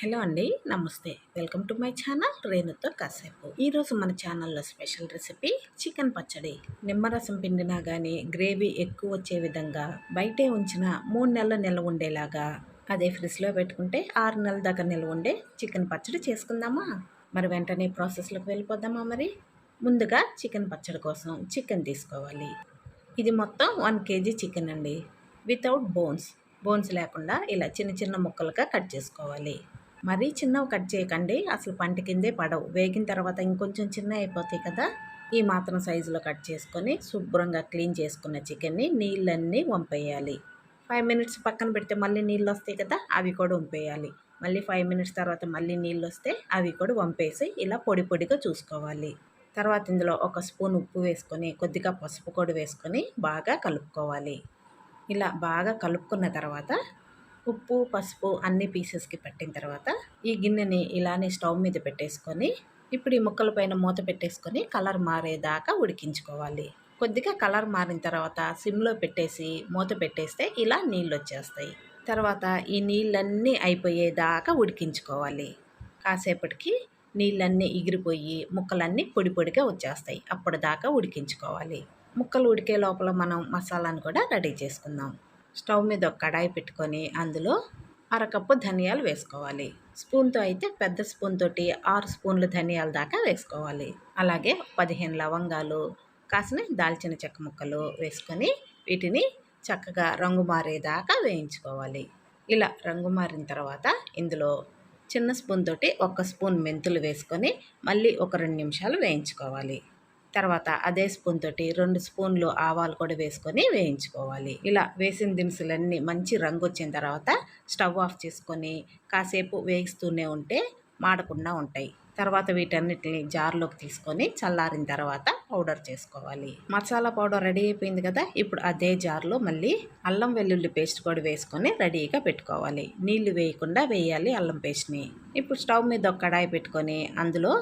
Hello అండి నమస్తే. Welcome to my channel రేణుతో కాసేపు. ఈరోజు మన ఛానల్లో స్పెషల్ రెసిపీ చికెన్ పచ్చడి. నిమ్మరసం పిండినా కానీ గ్రేవీ ఎక్కువ వచ్చే విధంగా బయటే ఉంచిన మూడు నెలల నిల్వ ఉండేలాగా అదే ఫ్రిడ్జ్లో పెట్టుకుంటే ఆరు నెలల దాకా నిల్వ ఉండే చికెన్ పచ్చడి చేసుకుందామా? మరి వెంటనే ప్రాసెస్లోకి వెళ్ళిపోదామా మరి? ముందుగా చికెన్ పచ్చడి కోసం చికెన్ తీసుకోవాలి. ఇది మొత్తం వన్ కేజీ చికెన్ అండి. Without bones. బోన్స్ లేకుండా ఇలా చిన్న చిన్న ముక్కలుగా కట్ చేసుకోవాలి. మరీ చిన్నవి కట్ చేయకండి. అసలు పంట కిందే పడవు. వేగిన తర్వాత ఇంకొంచెం చిన్న అయిపోతాయి కదా. ఈ మాత్రం సైజులో కట్ చేసుకొని శుభ్రంగా క్లీన్ చేసుకున్న చికెన్ని నీళ్ళన్నీ వంపేయాలి. ఫైవ్ మినిట్స్ పక్కన పెడితే మళ్ళీ నీళ్ళు వస్తాయి కదా అవి కూడా వంపేయాలి. మళ్ళీ ఫైవ్ మినిట్స్ తర్వాత మళ్ళీ నీళ్ళు వస్తే అవి కూడా వంపేసి ఇలా పొడి పొడిగా చూసుకోవాలి. తర్వాత ఇందులో ఒక స్పూన్ ఉప్పు వేసుకొని కొద్దిగా పసుపు కూడా వేసుకొని బాగా కలుపుకోవాలి. ఇలా బాగా కలుపుకున్న తర్వాత ఉప్పు పసుపు అన్ని పీసెస్కి పట్టిన తర్వాత ఈ గిన్నెని ఇలానే స్టవ్ మీద పెట్టేసుకొని ఇప్పుడు ఈ ముక్కల పైన మూత పెట్టేసుకొని కలర్ మారేదాకా ఉడికించుకోవాలి. కొద్దిగా కలర్ మారిన తర్వాత సిమ్లో పెట్టేసి మూత పెట్టేస్తే ఇలా నీళ్ళు వచ్చేస్తాయి తర్వాత ఈ నీళ్ళన్నీ అయిపోయేదాకా ఉడికించుకోవాలి. కాసేపటికి నీళ్ళన్నీ ఎగిరిపోయి ముక్కలన్నీ పొడి పొడిగా వచ్చేస్తాయి. అప్పటిదాకా ఉడికించుకోవాలి. ముక్కలు ఉడికే లోపల మనం మసాలాను కూడా రెడీ చేసుకుందాం. స్టవ్ మీద ఒక కడాయి పెట్టుకొని అందులో అరకప్పు ధనియాలు వేసుకోవాలి. స్పూన్తో అయితే పెద్ద స్పూన్ తోటి ఆరు స్పూన్లు ధనియాల దాకా వేసుకోవాలి. అలాగే పదిహేను లవంగాలు కాసిన దాల్చిన చెక్క ముక్కలు వేసుకొని వీటిని చక్కగా రంగు మారేదాకా వేయించుకోవాలి. ఇలా రంగు మారిన తర్వాత ఇందులో చిన్న స్పూన్ తోటి ఒక స్పూన్ మెంతులు వేసుకొని మళ్ళీ ఒక రెండు నిమిషాలు వేయించుకోవాలి. తర్వాత అదే స్పూన్ తోటి రెండు స్పూన్లు ఆవాలు కూడా వేసుకొని వేయించుకోవాలి. ఇలా వేసిన దినుసులన్నీ మంచి రంగు వచ్చిన తర్వాత స్టవ్ ఆఫ్ చేసుకొని కాసేపు వేయిస్తూనే ఉంటే మాడకుండా ఉంటాయి. తర్వాత వీటన్నిటిని జార్లోకి తీసుకొని చల్లారిన తర్వాత పౌడర్ చేసుకోవాలి. మసాలా పౌడర్ రెడీ అయిపోయింది కదా ఇప్పుడు అదే జార్లో మళ్ళీ అల్లం వెల్లుల్లి పేస్ట్ కూడా వేసుకొని రెడీగా పెట్టుకోవాలి. నీళ్ళు వేయకుండా వేయాలి అల్లం పేస్ట్ని. ఇప్పుడు స్టవ్ మీద ఒక కడాయి పెట్టుకొని అందులో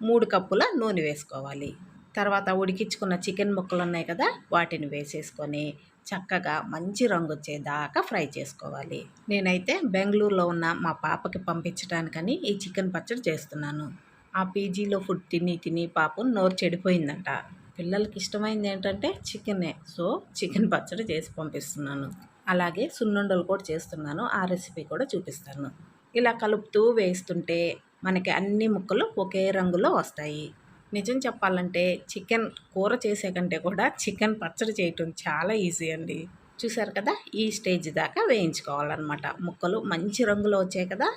మూడు కప్పుల నూనె వేసుకోవాలి. తర్వాత ఉడికించుకున్న చికెన్ ముక్కలు ఉన్నాయి కదా వాటిని వేసేసుకొని చక్కగా మంచి రంగు వచ్చేదాకా ఫ్రై చేసుకోవాలి. నేనైతే బెంగళూరులో ఉన్న మా పాపకి పంపించడానికని ఈ చికెన్ పచ్చడి చేస్తున్నాను. ఆ పీజీలో ఫుడ్ తిని తిని పాపం నోరు చెడిపోయిందంట. పిల్లలకి ఇష్టమైంది ఏంటంటే చికెనే. సో చికెన్ పచ్చడి చేసి పంపిస్తున్నాను. అలాగే సున్నుండలు కూడా చేస్తున్నాను. ఆ రెసిపీ కూడా చూపిస్తాను. ఇలా కలుపుతూ వేస్తుంటే మనకి అన్ని ముక్కలు ఒకే రంగులో వస్తాయి. నిజం చెప్పాలంటే చికెన్ కూర చేసే కంటే కూడా చికెన్ పచ్చడి చేయటం చాలా ఈజీ అండి. చూసారు కదా? ఈ స్టేజ్ దాకా వేయించుకోవాలన్నమాట. ముక్కలు మంచి రంగులో వచ్చాయి కదా?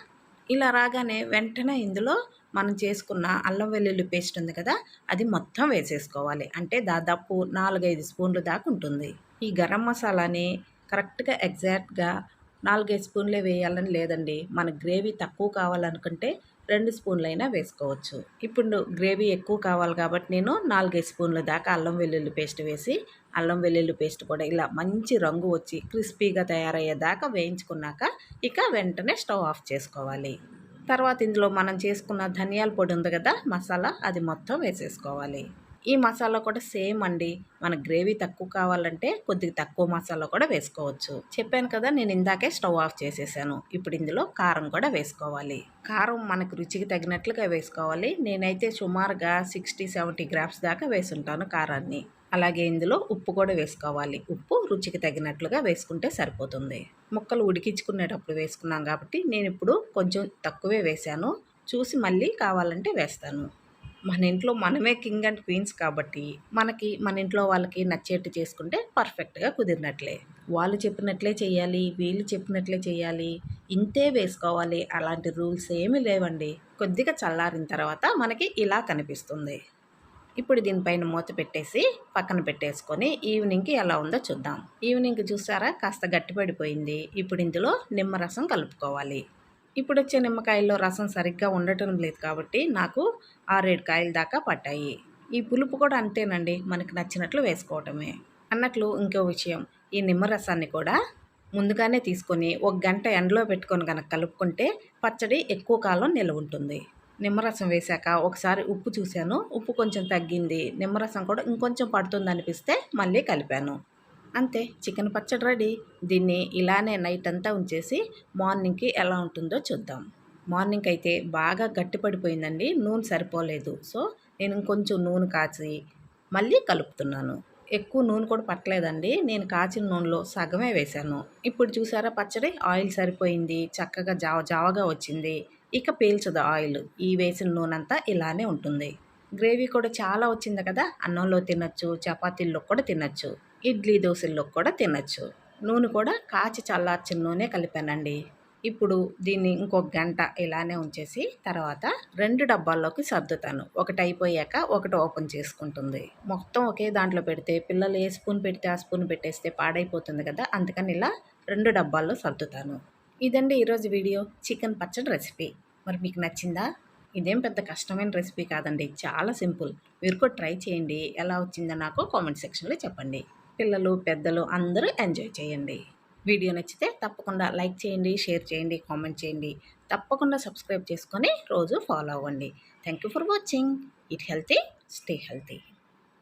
ఇలా రాగానే వెంటనే ఇందులో మనం చేసుకున్న అల్లం వెల్లుల్లి పేస్ట్ ఉంది కదా? అది మొత్తం వేసేసుకోవాలి. అంటే దాదాపు నాలుగైదు స్పూన్లు దాకా ఉంటుంది. ఈ గరం మసాలాని కరెక్ట్గా ఎగ్జాక్ట్గా నాలుగైదు స్పూన్లే వేయాలని లేదండి. మన గ్రేవీ తక్కువ కావాలనుకుంటే రెండు స్పూన్లైనా వేసుకోవచ్చు. ఇప్పుడు గ్రేవీ ఎక్కువ కావాలి కాబట్టి నేను నాలుగైదు స్పూన్ల దాకా అల్లం వెల్లుల్లి పేస్ట్ వేసి అల్లం వెల్లుల్లి పేస్ట్ కూడా ఇలా మంచి రంగు వచ్చి క్రిస్పీగా తయారయ్యేదాకా వేయించుకున్నాక ఇక వెంటనే స్టవ్ ఆఫ్ చేసుకోవాలి. తర్వాత ఇందులో మనం చేసుకున్న ధనియాల పొడి ఉంది కదా మసాలా అది మొత్తం వేసేసుకోవాలి. ఈ మసాలా కూడా సేమ్ అండి. మన గ్రేవీ తక్కువ కావాలంటే కొద్దిగా తక్కువ మసాలా కూడా వేసుకోవచ్చు. చెప్పాను కదా నేను ఇందాకే స్టవ్ ఆఫ్ చేసేసాను. ఇప్పుడు ఇందులో కారం కూడా వేసుకోవాలి. కారం మనకు రుచికి తగినట్లుగా వేసుకోవాలి. నేనైతే సుమారుగా సిక్స్టీ సెవెంటీ గ్రామ్స్ దాకా వేసుంటాను కారాన్ని. అలాగే ఇందులో ఉప్పు కూడా వేసుకోవాలి. ఉప్పు రుచికి తగినట్లుగా వేసుకుంటే సరిపోతుంది. ముక్కలు ఉడికించుకునేటప్పుడు వేసుకున్నాం కాబట్టి నేను ఇప్పుడు కొంచెం తక్కువే వేశాను. చూసి మళ్ళీ కావాలంటే వేస్తాను. మన ఇంట్లో మనమే కింగ్ అండ్ క్వీన్స్ కాబట్టి మనకి మన ఇంట్లో వాళ్ళకి నచ్చేట్టు చేసుకుంటే పర్ఫెక్ట్గా కుదిరినట్లే. వాళ్ళు చెప్పినట్లే చేయాలి వీళ్ళు చెప్పినట్లే చేయాలి ఇంతే వేసుకోవాలి అలాంటి రూల్స్ ఏమీ లేవండి. కొద్దిగా చల్లారిన తర్వాత మనకి ఇలా కనిపిస్తుంది. ఇప్పుడు దీనిపైన మూత పెట్టేసి పక్కన పెట్టేసుకొని ఈవినింగ్కి ఎలా ఉందో చూద్దాం. ఈవినింగ్ చూసారా? కాస్త గట్టిపడిపోయింది. ఇప్పుడు ఇందులో నిమ్మరసం కలుపుకోవాలి. ఇప్పుడు వచ్చే నిమ్మకాయల్లో రసం సరిగ్గా ఉండటం లేదు కాబట్టి నాకు ఆరేడు కాయల దాకా పట్టాయి. ఈ పులుపు కూడా అంతేనండి మనకు నచ్చినట్లు వేసుకోవటమే. అన్నట్లు ఇంకో విషయం ఈ నిమ్మరసాన్ని కూడా ముందుగానే తీసుకొని ఒక గంట ఎండలో పెట్టుకొని కనుక కలుపుకుంటే పచ్చడి ఎక్కువ కాలం నిల్వ ఉంటుంది. నిమ్మరసం వేశాక ఒకసారి ఉప్పు చూశాను ఉప్పు కొంచెం తగ్గింది. నిమ్మరసం కూడా ఇంకొంచెం పడుతుంది అనిపిస్తే మళ్ళీ కలిపాను. అంతే చికెన్ పచ్చడి రెడీ. దీన్ని ఇలానే నైట్ అంతా ఉంచేసి మార్నింగ్కి ఎలా ఉంటుందో చూద్దాం. మార్నింగ్ అయితే బాగా గట్టిపడిపోయిందండి నూనె సరిపోలేదు. సో నేను ఇంకొంచెం నూనె కాచి మళ్ళీ కలుపుతున్నాను. ఎక్కువ నూనె కూడా పట్టలేదండి నేను కాచిన నూనెలో సగమే వేశాను. ఇప్పుడు చూసారా పచ్చడి? ఆయిల్ సరిపోయింది చక్కగా జావ జావగా వచ్చింది. ఇక పీల్చదు ఆయిల్ ఈ వేసిన నూనె అంతా ఇలానే ఉంటుంది. గ్రేవీ కూడా చాలా వచ్చింది కదా అన్నంలో తినచ్చు చపాతీల్లో కూడా తినచ్చు. ఇడ్లీ దోశల్లో కూడా తినచ్చు. నూనె కూడా కాచి చల్లార్చిన నూనె కలిపానండి. ఇప్పుడు దీన్ని ఇంకొక గంట ఇలానే ఉంచేసి తర్వాత రెండు డబ్బాల్లోకి సర్దుతాను. ఒకటి అయిపోయాక ఒకటి ఓపెన్ చేసుకుంటుంది. మొత్తం ఒకే దాంట్లో పెడితే పిల్లలు ఏ స్పూన్ పెడితే ఆ స్పూన్ పెట్టేస్తే పాడైపోతుంది కదా అందుకని ఇలా రెండు డబ్బాల్లో సర్దుతాను. ఇదండి ఈరోజు వీడియో. చికెన్ పచ్చడి రెసిపీ. మరి మీకు నచ్చిందా? ఇదేం పెద్ద కష్టమైన రెసిపీ కాదండి. చాలా సింపుల్. మీరు కూడా ట్రై చేయండి. ఎలా వచ్చిందో నాకు కామెంట్ సెక్షన్లో చెప్పండి. పిల్లలు పెద్దలు అందరూ ఎంజాయ్ చేయండి. వీడియో నచ్చితే తప్పకుండా లైక్ చేయండి షేర్ చేయండి కామెంట్ చేయండి. తప్పకుండా సబ్స్క్రైబ్ చేసుకొని రోజు ఫాలో అవ్వండి. Thank you for watching. Eat healthy stay healthy.